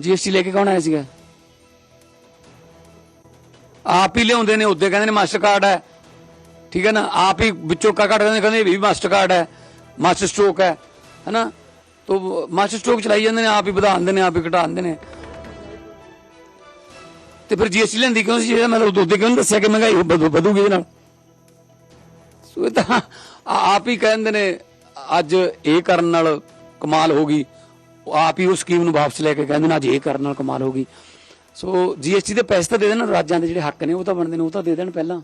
GST ਲੈ ਕੇ ਕੌਣ ਆਇਆ ਸੀਗਾ? ਆਪ ਹੀ ਲਿਆਉਂਦੇ ਨੇ ਉੱਤੇ ਕਹਿੰਦੇ ਨੇ ਮਾਸਟਰ ਕਾਰਡ ਹੈ। ਠੀਕ ਹੈ ਨਾ? ਆਪ ਹੀ ਵਿੱਚੋਂ ਕਾ ਕੱਢ ਦਿੰਦੇ ਕਹਿੰਦੇ ਇਹ ਵੀ ਮਾਸਟਰ ਕਾਰਡ ਹੈ, ਮਾਸਟਰ ਸਟ੍ਰੋਕ ਹੈ, ਹੈਨਾ? ਤੋ ਮਾਸਟਰ ਸਟ੍ਰੋਕ ਚਲਾਈ ਜਾਂਦੇ ਨੇ, ਆਪ ਹੀ ਵਧਾਉਂਦੇ ਨੇ, ਆਪ ਹੀ ਘਟਾਉਂਦੇ ਨੇ। ਤੇ ਫਿਰ ਜੀਐਸਟੀ ਲੈਂਦੀ ਕਿਉਂ ਸੀ? ਜਿਹੜਾ ਮਤਲਬ ਉਹਦੇ ਕਿਉਂ ਨੀ ਦੱਸਿਆ ਕਿ ਮਹਿੰਗਾਈ ਵਧੂ- ਵਧੂਗੀ ਇਹਦੇ ਨਾਲ? ਸੋ ਇਹ ਤਾਂ ਆਪ ਹੀ ਕਹਿੰਦੇ ਨੇ, ਅੱਜ ਇਹ ਕਰਨ ਨਾਲ ਕਮਾਲ ਹੋ ਗਈ। ਉਹ ਆਪ ਹੀ ਉਸ ਸਕੀਮ ਨੂੰ ਵਾਪਸ ਲੈ ਕੇ ਕਹਿੰਦੇ ਨੇ ਅੱਜ ਇਹ ਕਰਨ ਨਾਲ ਕਮਾਲ ਹੋ ਗਈ। ਸੋ ਜੀਐਸਟੀ ਦੇ ਪੈਸੇ ਤਾਂ ਦੇ ਦੇਣ, ਰਾਜਾਂ ਦੇ ਜਿਹੜੇ ਹੱਕ ਨੇ, ਉਹ ਤਾਂ ਬਣਦੇ ਨੇ, ਉਹ ਤਾਂ ਦੇ ਦੇਣ ਪਹਿਲਾਂ।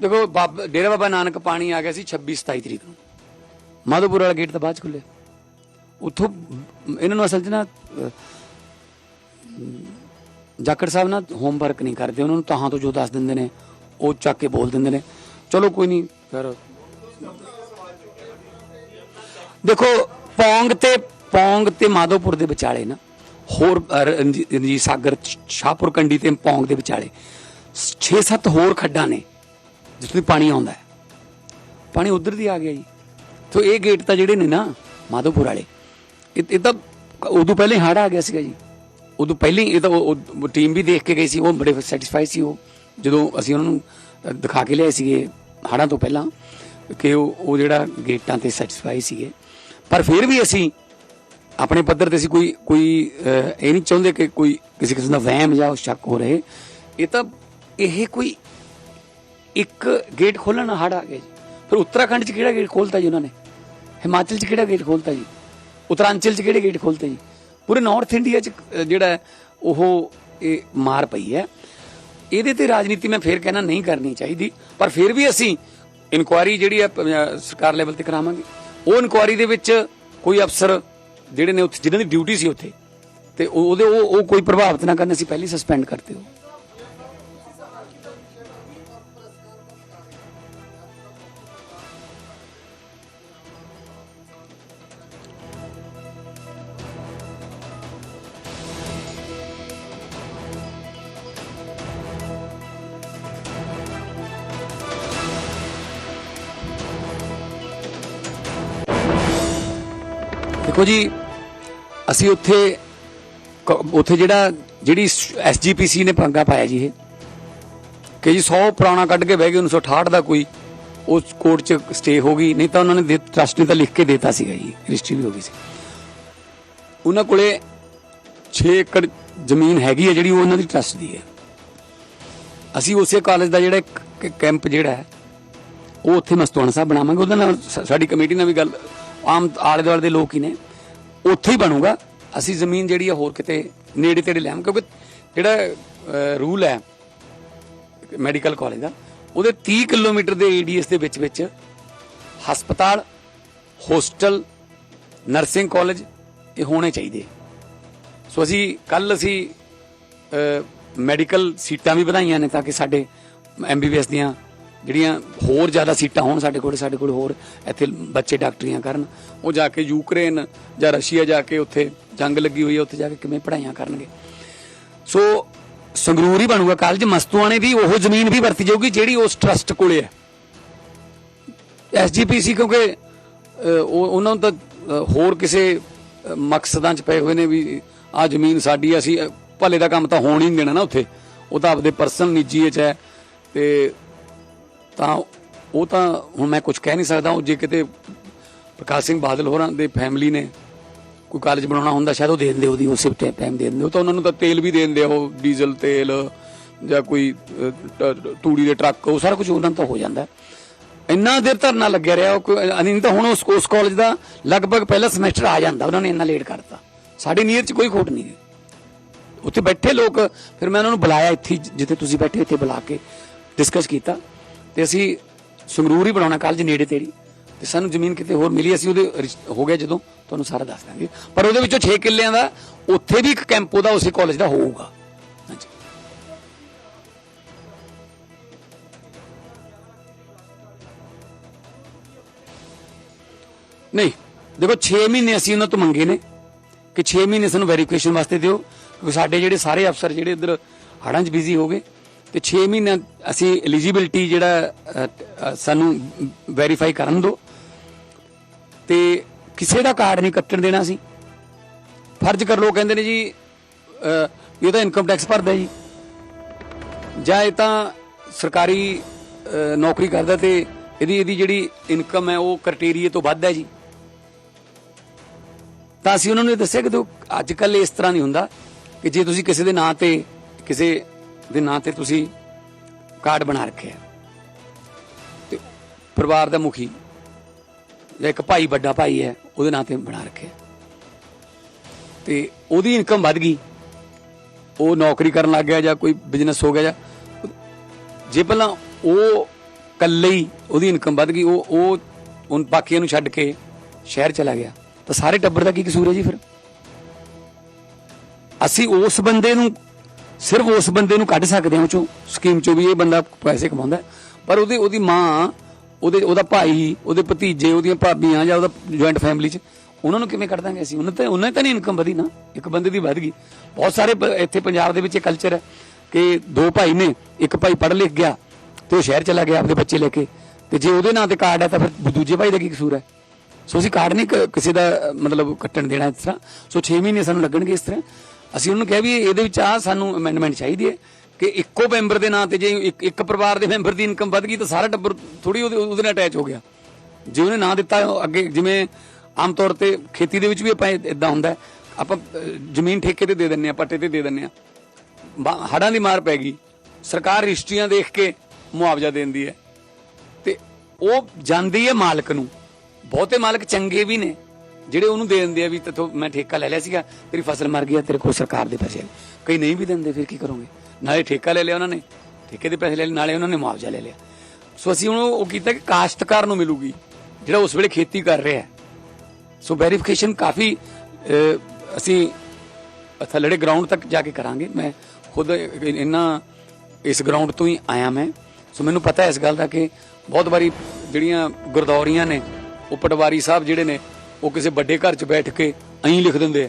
ਦੇਖੋ, ਬਾਬਾ, ਡੇਰਾ ਬਾਬਾ ਨਾਨਕ ਪਾਣੀ ਆ ਗਿਆ ਸੀ 26 27 ਤਰੀਕ ਨੂੰ। ਮਾਧੋਪੁਰ ਵਾਲਾ ਗੇਟ ਤਾਂ ਬਾਅਦ ਚ ਖੁੱਲੇ ਉੱਥੋਂ, ਇਹਨਾਂ ਨੂੰ ਅਸਲ 'ਚ ਨਾ ਅਹ, ਜਾਖੜ ਸਾਹਿਬ ਨਾ ਹੋਮਵਰਕ ਨਹੀਂ ਕਰਦੇ ਉਹਨਾਂ ਨੂੰ ਤਾਹਾਂ ਤੋਂ ਜੋ ਦੱਸ ਦਿੰਦੇ ਨੇ ਉਹ ਚੱਕ ਕੇ ਬੋਲ ਦਿੰਦੇ ਨੇ। ਚਲੋ ਕੋਈ ਨਹੀਂ ਫਿਰ। ਦੇਖੋ ਪੌਂਗ ਤੇ ਪੌਂਗ ਤੇ ਮਾਧੋਪੁਰ ਦੇ ਵਿਚਾਲੇ ਨਾ ਹੋਰ ਰਣਜੀਤ ਸਾਗਰ ਸ਼ਾਹਪੁਰ ਕੰਡੀ ਤੇ ਪੌਂਗ ਦੇ ਵਿਚਾਲੇ 6-7 ਹੋਰ ਖੱਡਾਂ ਨੇ ਜਿਸ ਵਿੱਚ ਪਾਣੀ ਆਉਂਦਾ ਹੈ। ਪਾਣੀ ਉਧਰ ਦੀ ਆ ਗਿਆ ਜੀ। ਤੋ ਇਹ ਗੇਟ ਤਾਂ ਜਿਹੜੇ ਨੇ ਨਾ ਮਾਧੋਪੁਰ ਵਾਲੇ ਇਹ ਇਹ ਤਾਂ ਉਦੋਂ ਪਹਿਲੇ ਹੜ ਆ ਗਿਆ ਸੀਗਾ ਜੀ। ਉਦੋਂ ਪਹਿਲਾਂ ਹੀ ਇਹ ਤਾਂ ਉਹ ਟੀਮ ਵੀ ਦੇਖ ਕੇ ਗਈ ਸੀ, ਉਹ ਬੜੇ ਸੈਟੀਸਫਾਈ ਸੀ ਉਹ। ਜਦੋਂ ਅਸੀਂ ਉਹਨਾਂ ਨੂੰ ਦਿਖਾ ਕੇ ਲਿਆਏ ਸੀਗੇ ਹੜਾਂ ਤੋਂ ਪਹਿਲਾਂ ਕਿ ਉਹ ਉਹ ਜਿਹੜਾ ਗੇਟਾਂ ਤੇ ਸੈਟੀਸਫਾਈ ਸੀਗੇ। ਪਰ ਫਿਰ ਵੀ ਅਸੀਂ ਆਪਣੇ ਪੱਧਰ ਤੇ ਅਸੀਂ ਕੋਈ ਕੋਈ ਇਹ ਨਹੀਂ ਚਾਹੁੰਦੇ ਕਿ ਕੋਈ ਕਿਸੇ ਕਿਸਮ ਦਾ ਵਹਿਮ ਜਾਂ ਸ਼ੱਕ ਹੋ ਰਹੇ। ਇਹ ਤਾਂ ਇਹ ਕੋਈ ਇੱਕ ਗੇਟ ਖੋਲਣਾ ਨਾਲ ਹੜ ਆ ਗਿਆ ਜੀ। ਫਿਰ ਉੱਤਰਾਖੰਡ 'ਚ ਕਿਹੜਾ ਗੇਟ ਖੋਲਤਾ ਜੀ ਉਹਨਾਂ ਨੇ? ਹਿਮਾਚਲ 'ਚ ਕਿਹੜਾ ਗੇਟ ਖੋਲਤਾ ਜੀ? ਉੱਤਰਾਂਚਲ 'ਚ ਕਿਹੜੇ ਗੇਟ ਖੋਲਤੇ ਜੀ? ਪੂਰੇ ਨਾਰਥ ਇੰਡੀਆ 'ਚ ਜਿਹੜਾ ਉਹ, ਇਹ ਮਾਰ ਪਈ ਹੈ। ਇਹਦੇ ਤੇ ਰਾਜਨੀਤੀ ਮੈਂ ਫੇਰ ਕਹਿਣਾ ਨਹੀਂ ਕਰਨੀ ਚਾਹੀਦੀ, ਪਰ ਫਿਰ ਵੀ ਅਸੀਂ ਇਨਕੁਆਇਰੀ ਜਿਹੜੀ ਹੈ ਸਰਕਾਰ ਲੈਵਲ ਤੇ ਕਰਾਵਾਂਗੇ। ਉਹ ਇਨਕੁਆਇਰੀ ਦੇ ਵਿੱਚ ਕੋਈ ਅਫਸਰ ਜਿਹੜੇ ਨੇ ਉੱਥੇ, ਜਿਨ੍ਹਾਂ ਦੀ ਡਿਊਟੀ ਸੀ ਉੱਥੇ, ਤੇ ਉਹਦੇ ਉਹ ਉਹ ਕੋਈ ਪ੍ਰਭਾਵਿਤ ਨਾ ਕਰਨ, ਅਸੀਂ ਪਹਿਲੀ ਸਸਪੈਂਡ ਕਰਤੇ ਹੋ ਦੇਖੋ ਜੀ, ਅਸੀਂ ਉੱਥੇ ਉੱਥੇ ਜਿਹੜਾ, ਜਿਹੜੀ ਐਸਜੀਪੀਸੀ ਨੇ ਪੰਗਾ ਪਾਇਆ ਜੀ ਇਹ, ਕਿ ਜੀ 100 ਪੁਰਾਣਾ ਕੱਢ ਕੇ ਬਹਿ ਗਏ 1968 ਦਾ ਕੋਈ, ਉਸ ਕੋਰਟ 'ਚ ਸਟੇ ਹੋ ਗਈ, ਨਹੀਂ ਤਾਂ ਉਹਨਾਂ ਨੇ ਟਰਸਟ ਨੇ ਤਾਂ ਲਿਖ ਕੇ ਦਿੱਤਾ ਸੀਗਾ ਜੀ, ਰਜਿਸਟਰੀ ਵੀ ਹੋ ਗਈ ਸੀ। ਉਹਨਾਂ ਕੋਲੇ 6 ਏਕੜ ਜ਼ਮੀਨ ਹੈਗੀ ਹੈ ਜਿਹੜੀ ਉਹ ਉਹਨਾਂ ਦੀ ਟਰਸਟ ਦੀ ਹੈ। ਅਸੀਂ ਉਸੇ ਕਾਲਜ ਦਾ ਜਿਹੜਾ ਕੈਂਪ ਜਿਹੜਾ ਹੈ, ਉਹ ਉੱਥੇ ਮਸਤੂਆਣਾ ਸਾਹਿਬ ਬਣਾਵਾਂਗੇ, ਉਹਦੇ ਨਾਲ ਸਾਡੀ ਕਮੇਟੀ ਨਾਲ ਵੀ ਗੱਲ ਆਮ ਆਲੇ ਦੁਆਲੇ ਦੇ ਲੋਕ ਹੀ ਨੇ, ਉੱਥੇ ਹੀ ਬਣੂਗਾ। ਅਸੀਂ ਜ਼ਮੀਨ ਜਿਹੜੀ ਹੈ ਹੋਰ ਕਿਤੇ ਨੇੜੇ ਤੇੜੇ ਲਿਆਵਾਂ ਕਿਉਂਕਿ ਜਿਹੜਾ ਰੂਲ ਹੈ ਮੈਡੀਕਲ ਕਾਲਜ ਦਾ, ਉਹਦੇ 30 ਕਿਲੋਮੀਟਰ ਦੇ ਏਡੀਐਸ ਦੇ ਵਿੱਚ ਵਿੱਚ ਹਸਪਤਾਲ, ਹੋਸਟਲ ਨਰਸਿੰਗ ਕਾਲਜ ਇਹ ਹੋਣੇ ਚਾਹੀਦੇ। ਸੋ ਅਸੀਂ ਕੱਲ ਅਸੀਂ ਮੈਡੀਕਲ ਸੀਟਾਂ ਵੀ ਵਧਾਈਆਂ ਨੇ ਤਾਂ ਕਿ ਸਾਡੇ ਐਮਬੀਬੀਐਸ ਦੀਆਂ ਜਿਹੜੀਆਂ ਹੋਰ ਜ਼ਿਆਦਾ ਸੀਟਾਂ ਹੋਣ ਸਾਡੇ ਕੋਲ ਸਾਡੇ ਕੋਲ ਹੋਰ ਇੱਥੇ ਬੱਚੇ ਡਾਕਟਰੀਆਂ ਕਰਨ, ਉਹ ਜਾ ਕੇ ਯੂਕਰੇਨ ਜਾਂ ਰਸ਼ੀਆ ਜਾ ਕੇ ਉੱਥੇ ਜੰਗ ਲੱਗੀ ਹੋਈ ਹੈ, ਉੱਥੇ ਜਾ ਕੇ ਕਿਵੇਂ ਪੜ੍ਹਾਈਆਂ ਕਰਨਗੇ। ਸੋ ਸੰਗਰੂਰ ਹੀ ਬਣੂਗਾ ਕਾਲਜ ਮਸਤੂਆਣੇ ਵੀ ਉਹ ਜ਼ਮੀਨ ਵੀ ਵਰਤੀ ਜਾਊਗੀ ਜਿਹੜੀ ਉਸ ਟਰਸਟ ਕੋਲੇ ਹੈ। ਐਸਜੀਪੀਸੀ ਕਿਉਂਕਿ ਉਹ ਉਹਨਾਂ ਨੂੰ ਤਾਂ ਹੋਰ ਕਿਸੇ ਮਕਸਦਾਂ 'ਚ ਪਏ ਹੋਏ ਨੇ ਵੀ ਆ ਜ਼ਮੀਨ ਸਾਡੀ ਅਸੀਂ ਭਲੇ ਦਾ ਕੰਮ ਤਾਂ ਹੋਣ ਹੀ ਨਹੀਂ ਦੇਣਾ ਨਾ ਉੱਥੇ। ਉਹ ਤਾਂ ਆਪਦੇ ਪਰਸਨਲ ਨਿੱਜੀ 'ਚ ਹੈ ਤੇ ਤਾਂ ਉਹ ਤਾਂ ਹੁਣ ਮੈਂ ਕੁਝ ਕਹਿ ਨਹੀਂ ਸਕਦਾ, ਉਹ ਜੇ ਕਿਤੇ ਪ੍ਰਕਾਸ਼ ਸਿੰਘ ਬਾਦਲ ਹੋਰਾਂ ਦੇ ਫੈਮਿਲੀ ਨੇ ਕੋਈ ਕਾਲਜ ਬਣਾਉਣਾ ਹੁੰਦਾ, ਸ਼ਾਇਦ ਉਹ ਦੇ ਦਿੰਦੇ ਉਹਦੀ, ਉਸੇ ਟਾਈਮ ਦੇ ਦਿੰਦੇ। ਉਹ ਤਾਂ ਉਹਨਾਂ ਨੂੰ ਤਾਂ ਤੇਲ ਵੀ ਦੇ ਦਿੰਦੇ ਆ, ਉਹ ਡੀਜ਼ਲ ਤੇਲ ਜਾਂ ਕੋਈ ਟ- ਤੂੜੀ ਦੇ ਟਰੱਕ, ਉਹ ਸਾਰਾ ਕੁਝ ਉਹਨਾਂ ਤੋਂ ਹੋ ਜਾਂਦਾ। ਇੰਨਾ ਦੇਰ ਧਰਨਾ ਲੱਗਿਆ ਰਿਹਾ, ਉਹ ਕੋਈ- ਨਹੀਂ ਤਾਂ ਹੁਣ ਉਸ ਉਸ ਕਾਲਜ ਦਾ ਲਗਭਗ ਪਹਿਲਾ ਸਮੈਸਟਰ ਆ ਜਾਂਦਾ, ਉਹਨਾਂ ਨੇ ਇੰਨਾ ਲੇਟ ਕਰਤਾ। ਸਾਡੀ ਨੀਅਤ 'ਚ ਕੋਈ ਖੋਟ ਨਹੀਂ ਉੱਥੇ ਬੈਠੇ ਲੋਕ, ਫਿਰ ਮੈਂ ਉਹਨਾਂ ਨੂੰ ਬੁਲਾਇਆ ਇੱਥੇ, ਜਿੱਥੇ ਤੁਸੀਂ ਬੈਠੇ ਇੱਥੇ ਬੁਲਾ ਕੇ ਡਿਸਕਸ ਕੀਤਾ। ਤੇ ਅਸੀਂ ਸੰਗਰੂਰ ਹੀ ਬਣਾਉਣਾ ਕਾਲਜ ਨੇੜੇ ਤੇੜੀ। ਤੇ ਸਾਨੂੰ ਜ਼ਮੀਨ ਕਿਤੇ ਹੋਰ ਮਿਲੀ, ਅਸੀਂ ਉਹਦੇ ਰਿਸ਼- ਹੋ ਗਿਆ ਜਦੋਂ, ਤੁਹਾਨੂੰ ਸਾਰਾ ਦੱਸ ਦਾਂਗੇ। ਪਰ ਉਹਦੇ ਵਿੱਚੋਂ 6 ਕਿੱਲਿਆਂ ਦਾ, ਉੱਥੇ ਵੀ ਇੱਕ ਕੈਂਪ ਉਹਦਾ ਉਸੇ ਕਾਲਜ ਦਾ ਹੋਊਗਾ। ਨਹੀਂ, ਦੇਖੋ 6 ਮਹੀਨੇ ਅਸੀਂ ਉਹਨਾਂ ਤੋਂ ਮੰਗੇ ਨੇ ਕਿ 6 ਮਹੀਨੇ ਸਾਨੂੰ ਵੈਰੀਫਿਕੇਸ਼ਨ ਵਾਸਤੇ ਦਿਓ, ਕਿਉਂਕਿ ਸਾਡੇ ਜਿਹੜੇ ਸਾਰੇ ਅਫਸਰ ਜਿਹੜੇ ਇੱਧਰ ਹੜਾਂ 'ਚ ਬਿਜ਼ੀ ਹੋ ਗਏ ਤੇ 6 ਮਹੀਨੇ ਅਸੀਂ ਐਲੀਜੀਬਿਲਟੀ ਜਿਹੜਾ ਸਾਨੂੰ ਵੈਰੀਫਾਈ ਕਰਨ ਦਿਓ। ਤੇ ਕਿਸੇ ਦਾ ਕਾਰਡ ਨਹੀਂ ਕੱਟਣ ਦੇਣਾ ਸੀ ਫਰਜ਼ ਕਰ ਲੋ ਕਹਿੰਦੇ ਨੇ ਜੀ ਇਹ ਤਾਂ ਇਨਕਮ ਟੈਕਸ ਭਰਦਾ ਜੀ। ਜਾਂ ਇਹ ਤਾਂ ਸਰਕਾਰੀ ਨੌਕਰੀ ਕਰਦਾ ਤੇ ਇਹਦੀ ਇਹਦੀ ਜਿਹੜੀ ਇਨਕਮ ਹੈ, ਉਹ ਕ੍ਰਾਈਟੇਰੀਆ ਤੋਂ ਵੱਧ ਹੈ ਜੀ। ਤਾਂ ਅਸੀਂ ਉਹਨਾਂ ਨੂੰ ਇਹ ਦੱਸਿਆ ਕਿ ਤੂੰ ਅੱਜ ਕੱਲ ਇਸ ਤਰ੍ਹਾਂ ਨਹੀਂ ਹੁੰਦਾ ਕਿ ਜੇ ਤੁਸੀਂ ਕਿਸੇ ਦੇ ਨਾਂ ਤੇ ਕਿਸੇ ਦੇ ਨਾਂ ਤੇ ਤੁਸੀਂ ਕਾਰਡ ਬਣਾ ਰੱਖਿਆ ਤੇ ਪਰਿਵਾਰ ਦਾ ਮੁਖੀ ਜਾਂ ਇੱਕ ਭਾਈ, ਵੱਡਾ ਭਾਈ ਹੈ, ਉਹਦੇ ਨਾਂ ਤੇ ਬਣਾ ਰੱਖਿਆ ਤੇ ਉਹਦੀ ਇਨਕਮ ਵੱਧ ਗਈ। ਉਹ ਨੌਕਰੀ ਕਰਨ ਲੱਗ ਗਿਆ ਜਾਂ ਕੋਈ ਬਿਜ਼ਨਸ ਹੋ ਗਿਆ ਜਾਂ ਜੇ ਪਹਿਲਾਂ ਉਹ ਇਕੱਲੇ ਹੀ ਉਹਦੀ ਇਨਕਮ ਵੱਧ ਗਈ, ਉਹ ਉਹ ਉਨ ਬਾਕੀਆਂ ਨੂੰ ਛੱਡ ਕੇ ਸ਼ਹਿਰ ਚਲਾ ਗਿਆ। ਤਾਂ ਸਾਰੇ ਟੱਬਰ ਦਾ ਕੀ ਕਸੂਰ ਹੈ ਜੀ ਫਿਰ? ਅਸੀਂ ਉਸ ਬੰਦੇ ਨੂੰ ਸਿਰਫ ਉਸ ਬੰਦੇ ਨੂੰ ਕੱਢ ਸਕਦੇ ਹਾਂ ਉਹ ਚੋਂ ਸਕੀਮ ਚੋਂ ਵੀ ਇਹ ਬੰਦਾ ਪੈਸੇ ਕਮਾਉਂਦਾ ਪਰ ਉਹਦੀ ਉਹਦੀ ਮਾਂ, ਉਹਦੇ ਉਹਦਾ ਭਾਈ, ਉਹਦੇ ਭਤੀਜੇ, ਉਹਦੀਆਂ ਭਾਬੀਆਂ ਜਾਂ ਉਹਦਾ ਜੁਆਇੰਟ ਫੈਮਿਲੀ ਚ, ਉਹਨਾਂ ਨੂੰ ਕਿਵੇਂ ਕੱਢ ਦਾਂਗੇ ਅਸੀਂ? ਉਹਨਾਂ ਤੇ ਉਹਨਾਂ ਦੀ ਤਾਂ ਨਹੀਂ ਇਨਕਮ ਵਧੀ ਨਾ। ਇੱਕ ਬੰਦੇ ਦੀ ਵੱਧ ਗਈ। ਬਹੁਤ ਸਾਰੇ ਇੱਥੇ ਪੰਜਾਬ ਦੇ ਵਿੱਚ ਇਹ ਕਲਚਰ ਹੈ ਕਿ ਦੋ ਭਾਈ ਨੇ, ਇੱਕ ਭਾਈ ਪੜ੍ਹ ਲਿਖ ਗਿਆ ਤੇ ਉਹ ਸ਼ਹਿਰ ਚਲਾ ਗਿਆ ਆਪਣੇ ਬੱਚੇ ਲੈ ਕੇ। ਤੇ ਜੇ ਉਹਦੇ ਨਾਂ ਤੇ ਕਾਰਡ ਹੈ ਤਾਂ ਫਿਰ ਦੂਜੇ ਭਾਈ ਦਾ ਕੀ ਕਸੂਰ ਹੈ? ਸੋ ਅਸੀਂ ਕਾਰਡ ਨਹੀਂ ਕ- ਕਿਸੇ ਦਾ, ਮਤਲਬ ਕੱਟਣ ਦੇਣਾ ਇਸ ਤਰ੍ਹਾਂ। ਸੋ 6 ਮਹੀਨੇ ਸਾਨੂੰ ਲੱਗਣਗੇ ਇਸ ਤਰ੍ਹਾਂ। ਅਸੀਂ ਉਹਨੂੰ ਕਿਹਾ ਵੀ ਇਹਦੇ ਵਿੱਚ ਆ ਸਾਨੂੰ ਅਮੈਂਡਮੈਂਟ ਚਾਹੀਦੀ ਹੈ ਕਿ ਇੱਕੋ ਮੈਂਬਰ ਦੇ ਨਾਂ ਤੇ ਜੇ ਇੱਕ ਇੱਕ ਪਰਿਵਾਰ ਦੇ ਮੈਂਬਰ ਦੀ ਇਨਕਮ ਵੱਧ ਗਈ ਤਾਂ ਸਾਰਾ ਟੱਬਰ ਥੋੜੀ ਉਹਦੇ ਉਹਦੇ ਨਾਲ ਅਟੈਚ ਹੋ ਗਿਆ। ਜੇ ਉਹਨੇ ਨਾਂ ਦਿੱਤਾ ਅੱਗੇ ਜਿਵੇਂ ਆਮ ਤੌਰ ਤੇ ਖੇਤੀ ਦੇ ਵਿੱਚ ਵੀ ਆਪਾਂ ਇਦਾਂ ਹੁੰਦਾ ਆਪਾਂ ਜ਼ਮੀਨ ਠੇਕੇ ਤੇ ਦੇ ਦਿੰਨੇ ਆ ਪੱਟੇ ਤੇ ਦੇ ਦਿੰਨੇ ਆ ਹੜਾਂ ਦੀ ਮਾਰ ਪੈ ਗਈ। ਸਰਕਾਰ ਰਜਿਸਟਰੀਆਂ ਦੇਖ ਕੇ ਮੁਆਵਜ਼ਾ ਦਿੰਦੀ ਹੈ। ਤੇ ਉਹ ਜਾਂਦੀ ਹੈ ਮਾਲਕ ਨੂੰ। ਬਹੁਤੇ ਮਾਲਕ ਚੰਗੇ ਵੀ ਨੇ। ਜਿਹੜੇ ਉਹਨੂੰ ਦੇ ਦਿੰਦੇ ਆ ਵੀ ਤੇਥੋਂ ਮੈਂ ਠੇਕਾ ਲੈ ਲਿਆ ਸੀਗਾ, ਤੇਰੀ ਫਸਲ ਮਰ ਗਈ ਆ, ਤੇਰੇ ਕੋਲ ਸਰਕਾਰ ਦੇ ਪੈਸੇ ਕਈ ਨਹੀਂ ਵੀ ਦਿੰਦੇ, ਫਿਰ ਕੀ ਕਰੋਗੇ? ਨਾਲੇ ਠੇਕਾ ਲੈ ਲਿਆ ਉਹਨਾਂ ਨੇ, ਠੇਕੇ ਦੇ ਪੈਸੇ ਲੈ ਲਏ, ਨਾਲੇ ਉਹਨਾਂ ਨੇ ਮੁਆਵਜ਼ਾ ਲੈ ਲਿਆ। ਸੋ ਅਸੀਂ ਹੁਣ ਉਹ ਕੀਤਾ ਕਿ ਕਾਸ਼ਤਕਾਰ ਨੂੰ ਮਿਲੂਗੀ, ਜਿਹੜਾ ਉਸ ਵੇਲੇ ਖੇਤੀ ਕਰ ਰਿਹਾ ਸੋ ਵੈਰੀਫਿਕੇਸ਼ਨ ਕਾਫੀ ਅਸੀਂ ਥੱਲੜੇ ਗਰਾਊਂਡ ਤੱਕ ਜਾ ਕੇ ਕਰਾਂਗੇ। ਮੈਂ ਖੁਦ ਇਹਨਾਂ ਇਸ ਗਰਾਊਂਡ ਤੋਂ ਹੀ ਆਇਆ ਮੈਂ। ਸੋ ਮੈਨੂੰ ਪਤਾ ਇਸ ਗੱਲ ਦਾ ਕਿ ਬਹੁਤ ਵਾਰੀ ਜਿਹੜੀਆਂ ਗੁਰਦੌਰੀਆਂ ਨੇ, ਉਹ ਪਟਵਾਰੀ ਸਾਹਿਬ ਜਿਹੜੇ ਨੇ ਉਹ ਕਿਸੇ ਵੱਡੇ ਘਰ 'ਚ ਬੈਠ ਕੇ ਐਂ ਲਿਖ ਦਿੰਦੇ ਆ।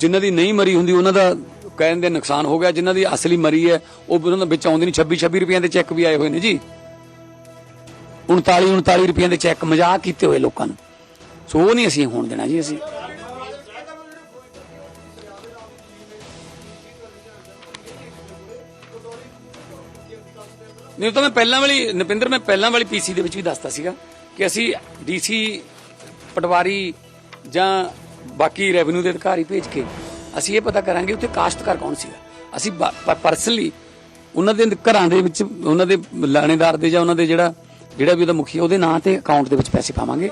ਜਿਨ੍ਹਾਂ ਦੀ ਨਹੀਂ ਮਰੀ ਹੁੰਦੀ, ਉਹਨਾਂ ਦਾ ਕਹਿਣ ਦੇ ਨੁਕਸਾਨ ਹੋ ਗਿਆ। ਜਿਨ੍ਹਾਂ ਦੀ ਅਸਲੀ ਮਰੀ ਹੈ, ਉਹ ਉਹਨਾਂ ਦੇ ਵਿੱਚ ਆਉਂਦੇ ਨਹੀਂ। 26 26 ਰੁਪਈਆਂ ਦੇ ਚੈੱਕ ਵੀ ਆਏ ਹੋਏ ਨੇ ਜੀ। 39 39 ਰੁਪਈਆਂ ਦੇ ਚੈੱਕ ਮਜ਼ਾਕ ਕੀਤੇ ਹੋਏ ਲੋਕਾਂ ਨੂੰ। ਸੋ ਉਹ ਨਹੀਂ ਅਸੀਂ ਹੋਣ ਦੇਣਾ ਜੀ ਅਸੀਂ। ਨਹੀਂ, ਉਹ ਤਾਂ ਮੈਂ ਪਹਿਲਾਂ ਵਾਲੀ, ਨਪਿੰਦਰ, ਮੈਂ ਪਹਿਲਾਂ ਵਾਲੀ ਪੀਸੀ ਦੇ ਵਿੱਚ ਵੀ ਦੱਸਤਾ ਸੀਗਾ ਕਿ ਅਸੀਂ ਡੀਸੀ ਪਟਵਾਰੀ ਜਾਂ ਬਾਕੀ ਰੈਵਨਿਊ ਦੇ ਅਧਿਕਾਰੀ ਭੇਜ ਕੇ ਅਸੀਂ ਇਹ ਪਤਾ ਕਰਾਂਗੇ ਉੱਥੇ ਕਾਸ਼ਤਕਾਰ ਕੌਣ ਸੀਗਾ। ਅਸੀਂ ਪਰਸਨਲੀ ਉਹਨਾਂ ਦੇ ਘਰਾਂ ਦੇ ਵਿੱਚ, ਉਹਨਾਂ ਦੇ ਲਾਣੇਦਾਰ ਦੇ ਜਾਂ ਉਹਨਾਂ ਦੇ ਜਿਹੜਾ ਜਿਹੜਾ ਵੀ ਉਹਦਾ ਮੁਖੀ ਉਹਦੇ ਨਾਂ ਤੇ ਅਕਾਊਂਟ ਦੇ ਵਿੱਚ ਪੈਸੇ ਪਾਵਾਂਗੇ।